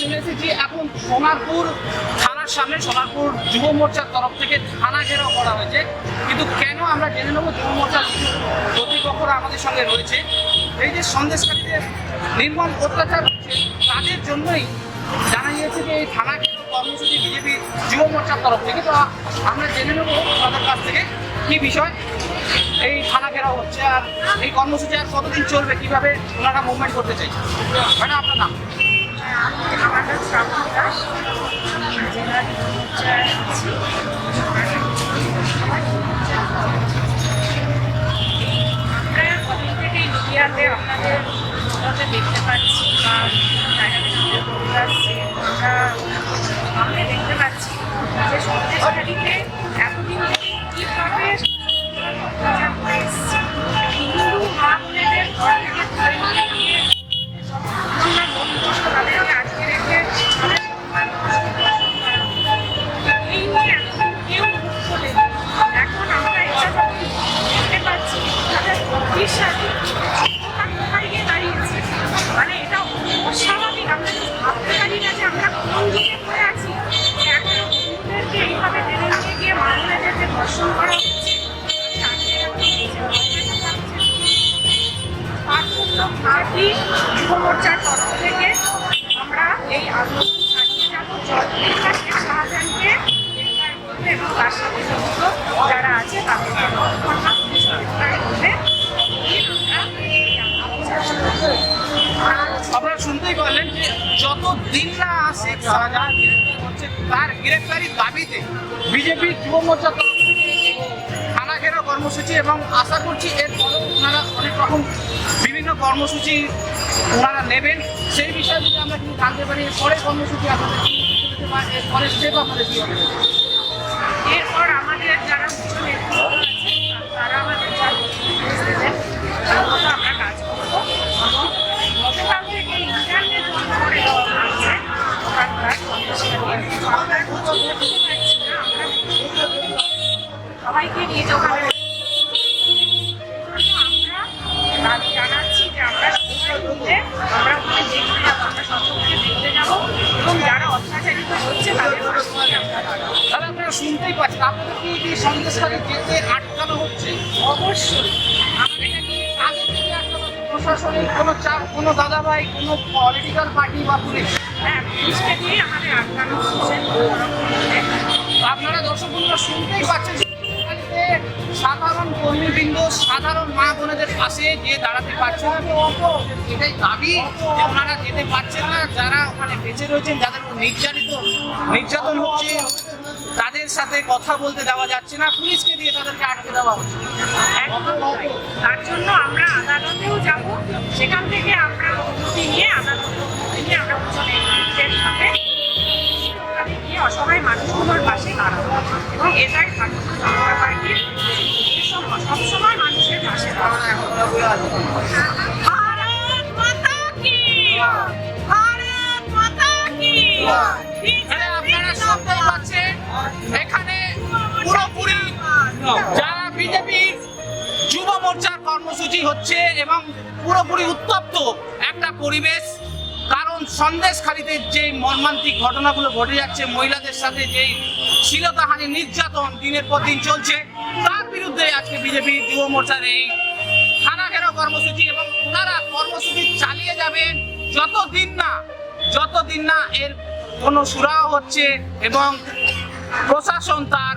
চলে এসেছি এখন সোনারপুর থানার সামনে, সোনারপুর যুব মোর্চার তরফ থেকে থানা ঘেরাও করা হয়েছে। কিন্তু কেন আমরা জেনে নেব যুব মোর্চার কর্তৃপক্ষরা আমাদের সঙ্গে রয়েছে। এই যে সন্দেশকারীদের নির্মম অত্যাচার হচ্ছে, তাদের জন্যই জানা গিয়েছে যে এই থানা কর্মসূচি বিজেপি যুব মোর্চার তরফ থেকে। তো আমরা জেনে নেব তাদের কাছ থেকে কি বিষয় এই থানা ঘেরাও হচ্ছে আর এই কর্মসূচি আর কতদিন চলবে, কীভাবে ওনারা মুভমেন্ট করতে চাইছে ম্যাডাম, আপনার নাম? আমার নাম শ্রাবণ দাস জেলার আছি আমরা কদিন থেকে মিডিয়াতে আপনাদের দেখতে পাচ্ছি বা তাদের না শেখ শাহজাহান হচ্ছে তার গ্রেফতারির দাবিতে বিজেপি যুব ঘেরাও কর্মসূচি এবং আশা করছি এর পরেও ওনারা অনেক রকম বিভিন্ন কর্মসূচি ওনারা নেবেন। সেই বিষয়ে যদি আমরা কিন্তু জানতে পারি, এর পরে কর্মসূচি আপনাদের কি হতে চলেছে বা এর পরে স্টেপ আপনাদের এরপর আমাদের যারা নিয়ে ওখানে জানাচ্ছি যে আমরা সবাই আমরা ওখানে যাব এবং যারা অত্যাচারিত হচ্ছে তাদের আমরা আপনারা শুনতেই পাচ্ছেন আপনাদের কি এই যেতে আটকানো হচ্ছে, অবশ্যই। এটা কি আগে প্রশাসনিক কোনো কোনো দাদাভাই, কোনো পলিটিক্যাল পার্টি বা পুলিশ হ্যাঁ পুলিশকে দিয়ে আমাদের আটকানো হচ্ছে। আপনারা দর্শক বন্ধুরা শুনতেই পাচ্ছেন সাধারণ কর্মীবৃন্দ, সাধারণ মা বোনেদের পাশে যে দাঁড়াতে পারছে না। এটাই দাবি ওনারা যেতে পারছে না, যারা ওখানে বেঁচে রয়েছেন, যাদের নির্যাতিত, নির্যাতন হচ্ছে, তাদের সাথে কথা বলতে দেওয়া যাচ্ছে না, পুলিশকে দিয়ে তাদেরকে আটকে দেওয়া হচ্ছে। একদম তার জন্য আমরা আদালতেও যাব। সেখান থেকে আমরা অনুমতি নিয়ে আদালত নিয়ে আমরা নেতৃত্বের সাথে অসহায় মানুষগুলোর পাশে দাঁড়াবো। এবং এটাই ভারতীয় জনতা পার্টির যারা বিজেপির যুব মোর্চার কর্মসূচি হচ্ছে এবং পুরোপুরি উত্তপ্ত একটা পরিবেশ, কারণ সন্দেশখালিতে যে মর্মান্তিক ঘটনাগুলো ঘটে যাচ্ছে, মহিলাদের সাথে যেই শ্লীলতাহানি, নির্যাতন দিনের পর দিন চলছে, তার বিরুদ্ধে আজকে বিজেপি যুব মোর্চার এই থানা ঘেরাও কর্মসূচি এবং ওনারা কর্মসূচি চালিয়ে যাবেন যতদিন না যতদিন না এর কোনো সুরাহ হচ্ছে এবং প্রশাসন তার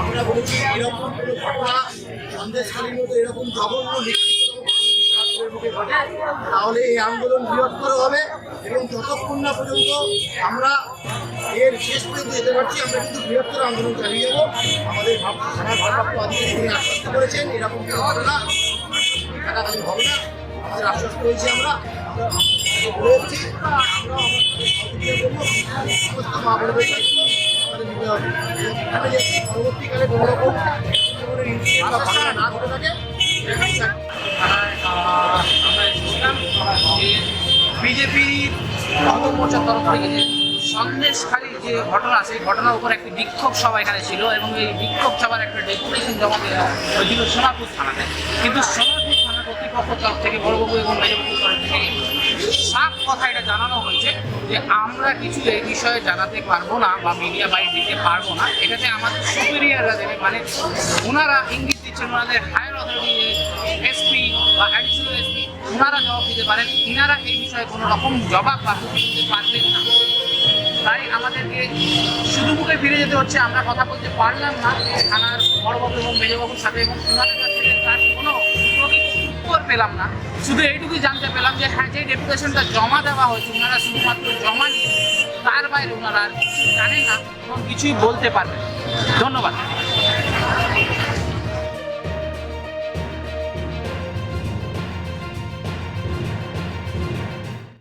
আমরা বলছি এরকম কোনো ঘটনা এরকম জঘন্য তাহলে এই আন্দোলন বৃহত্তর হবে এবং যতক্ষণ না পর্যন্ত আমরা এর শেষ পর্যন্ত যেতে পারছি, আমরা কিন্তু বৃহত্তর আন্দোলন চালিয়ে যাব। আমাদের থানার ভারপ্রাপ্ত আধিকারিক তিনি আশ্বস্ত করেছেন, এরকম কোনো ঘটনা থাকাকালীন হবে না। আমাদের আশ্বস্ত হয়েছি আমরা। আমরা আমাদের সমস্ত মা বোনদের আমাদের নিতে হবে এখানে যে পরবর্তীকালে কোনো রকম আমরা বিজেপির মোর্চার তরফ যে ঘটনা সেই ঘটনার উপর একটি বিক্ষোভ সভা এখানে ছিল এবং এই বিক্ষোভ সভার একটা ডেপুটেশন জমা দেওয়া হয়েছিল সোনারপুর থানাতে কিন্তু সোনারপুর কর্তৃপক্ষ থেকে বড়বাবু এবং মেজবাবুর তরফ থেকে কথা এটা জানানো হয়েছে যে আমরা কিছু এই বিষয়ে জানাতে পারব না বা মিডিয়া বাইরে দিতে পারব না। এটাতে আমাদের সুপিরিয়াররা দেবে মানে ওনারা ইঙ্গিত দিচ্ছেন ওনাদের হায়ার অথরিটি এসপি বা অ্যাডিশনাল এসপি ওনারা জবাব দিতে পারেন। ইনারা এই বিষয়ে কোনো রকম জবাব বা দিতে পারবেন না। তাই আমাদেরকে শুধু মুখে ফিরে যেতে হচ্ছে, আমরা কথা বলতে পারলাম না। থানার বড়বাবু এবং মেজবাবুর সাথে এবং ওনাদের কাছ থেকে তার উত্তর পেলাম না শুধু এইটুকুই জানতে পেলাম যে হ্যাঁ যে ডেপুটেশনটা জমা দেওয়া হয়েছে ওনারা শুধুমাত্র জমা নিয়ে তার বাইরে ওনারা আর কিছু জানেন না এবং কিছুই বলতে পারবেন। ধন্যবাদ